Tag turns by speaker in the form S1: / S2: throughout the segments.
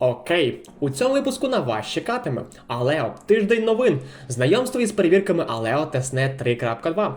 S1: Окей, у цьому випуску на вас чекатиме Алео, тиждень новин, знайомство із перевірками Алео Testnet 3.2.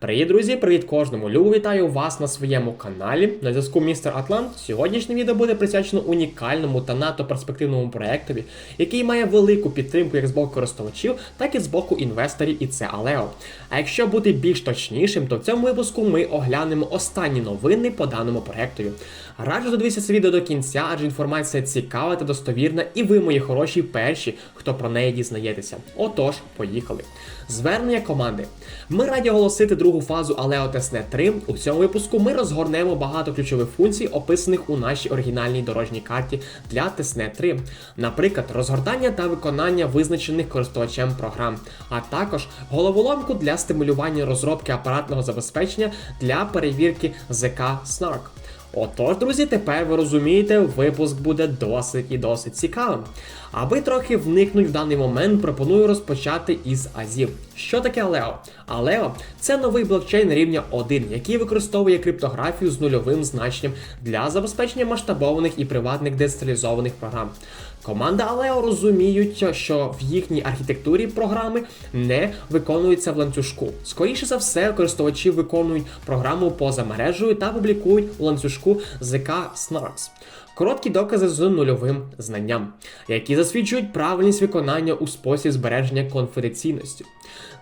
S1: Привіт, друзі! Привіт кожному! Любо вітаю вас на своєму каналі. На зв'язку містер Атлант. Сьогоднішнє відео буде присвячено унікальному та надто перспективному проектові, який має велику підтримку як з боку користувачів, так і з боку інвесторів, і це Алео. А якщо бути більш точнішим, то в цьому випуску ми оглянемо останні новини по даному проектові. Раджу додивитися це відео до кінця, адже інформація цікава та достовірна, і ви, мої хороші, перші, хто про неї дізнаєтеся. Отож, поїхали. Звернення команди. Ми раді оголосити другу фазу Aleo Testnet 3. У цьому випуску ми розгорнемо багато ключових функцій, описаних у нашій оригінальній дорожній карті для Testnet 3. Наприклад, розгортання та виконання визначених користувачем програм, а також головоломку для стимулювання розробки апаратного забезпечення для перевірки ZK Snark. Отож, друзі, тепер ви розумієте, випуск буде досить і досить цікавим. Аби трохи вникнути в даний момент, пропоную розпочати із Азів. Що таке Aleo? Aleo – це новий блокчейн рівня 1, який використовує криптографію з нульовим значенням для забезпечення масштабованих і приватних децентралізованих програм. Команда Aleo розуміють, що в їхній архітектурі програми не виконуються в ланцюжку. Скоріше за все, користувачі виконують програму поза мережею та публікують у ланцюжку ZK Snarks. Короткі докази з нульовим знанням, які засвідчують правильність виконання у спосіб збереження конфіденційності.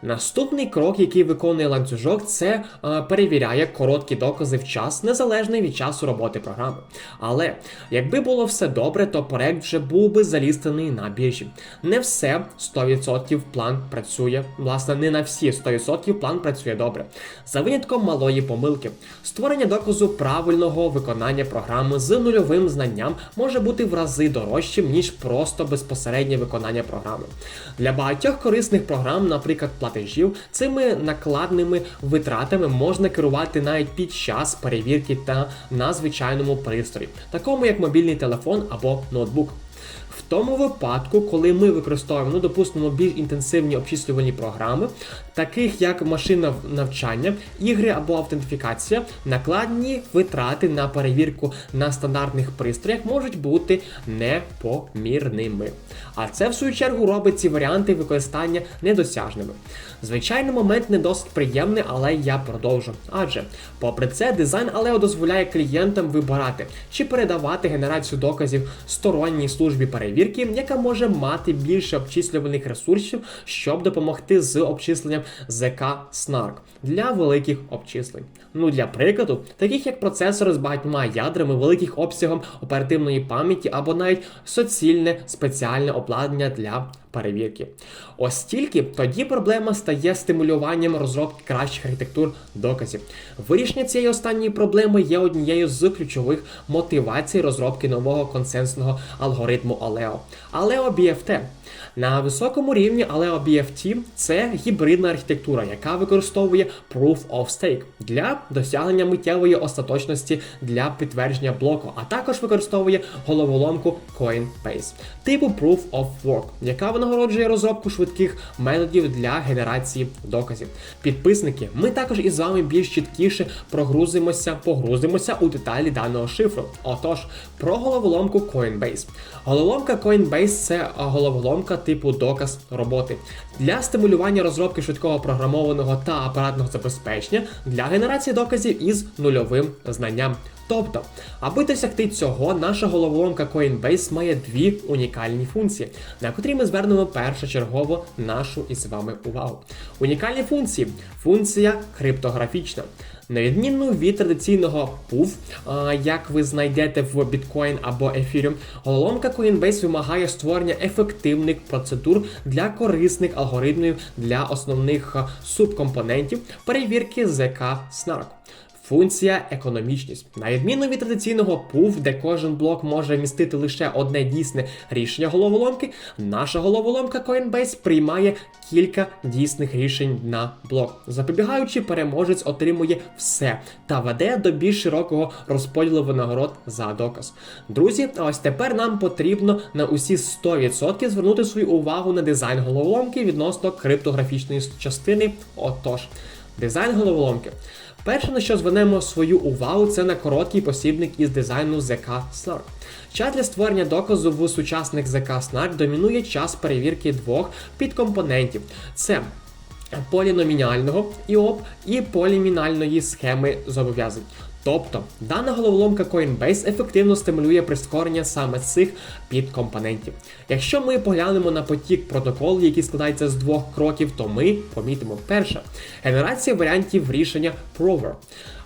S1: Наступний крок, який виконує ланцюжок, це е, перевіряє короткі докази в час, незалежно від часу роботи програми. Але якби було все добре, то проект вже був би залістаний на біржі. Не все 100% план працює, власне, не на всі 100% план працює добре. За винятком малої помилки. Створення доказу правильного виконання програми з нульовим знанням може бути в рази дорожчим, ніж просто безпосереднє виконання програми. Для багатьох корисних програм, наприклад, платежів, цими накладними витратами можна керувати навіть під час перевірки та на звичайному пристрої, такому як мобільний телефон або ноутбук. В тому випадку, коли ми використовуємо, ну, допустимо, більш інтенсивні обчислювальні програми, таких як машина навчання, ігри або автентифікація, накладні витрати на перевірку на стандартних пристроях можуть бути непомірними. А це, в свою чергу, робить ці варіанти використання недосяжними. Звичайно, момент не досить приємний, але я продовжу. Адже, попри це, дизайн Aleo дозволяє клієнтам вибирати, чи передавати генерацію доказів сторонній службі перевірки, яка може мати більше обчислювальних ресурсів, щоб допомогти з обчисленням ZK Snark для великих обчислень. Ну для прикладу, таких як процесори з багатьма ядрами, великих обсягом оперативної пам'яті або навіть суцільне спеціальне обладнання для перевірки. Ось тільки тоді проблема стає стимулюванням розробки кращих архітектур доказів. Вирішення цієї останньої проблеми є однією з ключових мотивацій розробки нового консенсусного алгоритму Aleo. Aleo BFT. На високому рівні Aleo BFT це гібридна архітектура, яка використовує Proof of Stake для досягнення миттєвої остаточності для підтвердження блоку, а також використовує головоломку Coinbase типу Proof of Work, яка винагороджує розробку швидких методів для генерації доказів. Підписники, ми також із вами більш чіткіше прогрузимося, погрузимося у деталі даного шифру. Отож, про головоломку Coinbase. Головоломка Coinbase це головоломка типу доказ роботи для стимулювання розробки швидкого програмованого та апаратного забезпечення для генерації доказів із нульовим знанням. Тобто, аби досягти цього, наша головоломка Coinbase має дві унікальні функції, на котрі ми звернемо першочергово нашу із вами увагу. Унікальні функції. Функція криптографічна. На відміну від традиційного PUF, як ви знайдете в Bitcoin або Ethereum, головоломка Coinbase вимагає створення ефективних процедур для корисних алгоритмів для основних субкомпонентів перевірки ZK Snark. Функція економічність. На відміну від традиційного PUF, де кожен блок може містити лише одне дійсне рішення головоломки, наша головоломка Coinbase приймає кілька дійсних рішень на блок. Запобігаючи, переможець отримує все та веде до більш широкого розподілу винагород за доказ. Друзі, ось тепер нам потрібно на усі 100% звернути свою увагу на дизайн головоломки відносно криптографічної частини. Отож. Дизайн головоломки. Перше, на що звернемо свою увагу, це на короткий посібник із дизайну ZK Snark. Час для створення доказу в сучасних ZK Snark домінує час перевірки двох підкомпонентів. Це поліномінального ІОП і полімінальної схеми зобов'язань. Тобто дана головоломка Coinbase ефективно стимулює прискорення саме цих підкомпонентів. Якщо ми поглянемо на потік протоколу, який складається з двох кроків, то ми помітимо перше генерація варіантів рішення Prover.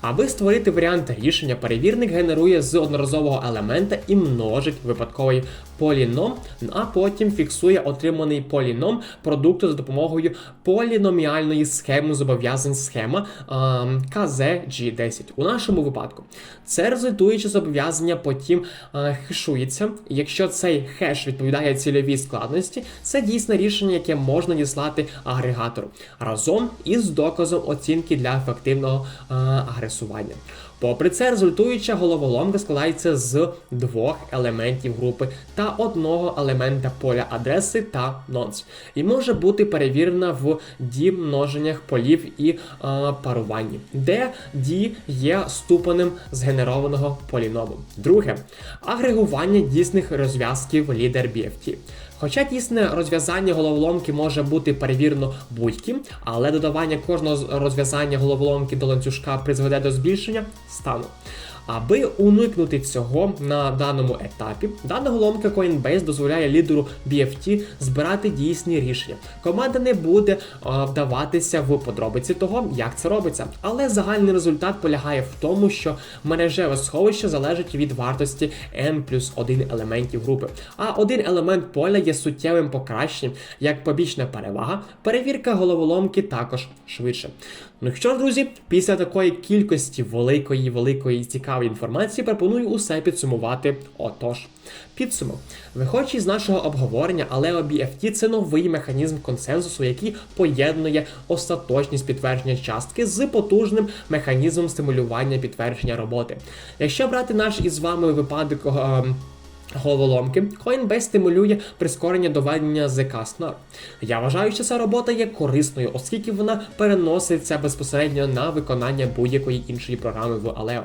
S1: Аби створити варіант рішення, перевірник генерує з одноразового елемента і множить випадковий поліном, а потім фіксує отриманий поліном продукту за допомогою поліноміальної схеми зобов'язань схема ем, KZG10. У нашому випадку це результуюче зобов'язання потім хешується. Якщо цей хеш відповідає цільовій складності, це дійсне рішення, яке можна діслати агрегатору разом із доказом оцінки для ефективного агресування. Попри це, результуюча головоломка складається з двох елементів групи та одного елемента поля адреси та nonce. І може бути перевірена в D множеннях полів і е, паруванні, де D є ступенем згенерованого поліному. Друге агрегування дійсних розв'язків лідер BFT. Хоча дійсне розв'язання головоломки може бути перевірено будь-ким, але додавання кожного розв'язання головоломки до ланцюжка призведе до збільшення стану. Аби уникнути цього на даному етапі, дана головоломка Coinbase дозволяє лідеру BFT збирати дійсні рішення. Команда не буде вдаватися в подробиці того, як це робиться, але загальний результат полягає в тому, що мережеве сховище залежить від вартості n плюс 1 елементів групи. А один елемент поля є суттєвим покращенням як побічна перевага. Перевірка головоломки також швидше. Ну що друзі, після такої кількості великої, великої цікавої інформації пропоную усе підсумувати. Отож, підсумок. Виходячи з нашого обговорення, Aleo BFT – це новий механізм консенсусу, який поєднує остаточність підтвердження частки з потужним механізмом стимулювання підтвердження роботи. Якщо брати наш із вами випадок. ем, Головоломки Coinbase стимулює прискорення доведення ZK Snark. Я вважаю, що ця робота є корисною, оскільки вона переноситься безпосередньо на виконання будь-якої іншої програми в Aleo.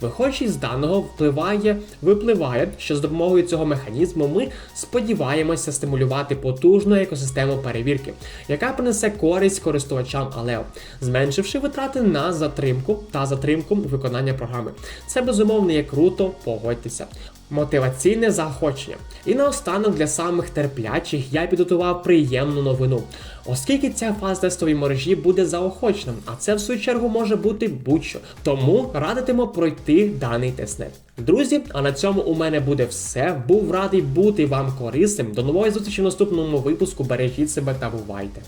S1: Виходячи з даного, впливає, випливає, що з допомогою цього механізму ми сподіваємося стимулювати потужну екосистему перевірки, яка принесе користь користувачам Алео, зменшивши витрати на затримку та затримку виконання програми. Це безумовно є круто, погодьтеся. Мотиваційне заохочення. І наостанок для самих терплячих я підготував приємну новину. Оскільки ця фаза тестової мережі буде заохоченим, а це в свою чергу може бути будь-що. Тому радитиму пройти даний тестнет. Друзі, а на цьому у мене буде все. Був радий бути вам корисним. До нової зустрічі в наступному випуску. Бережіть себе та бувайте!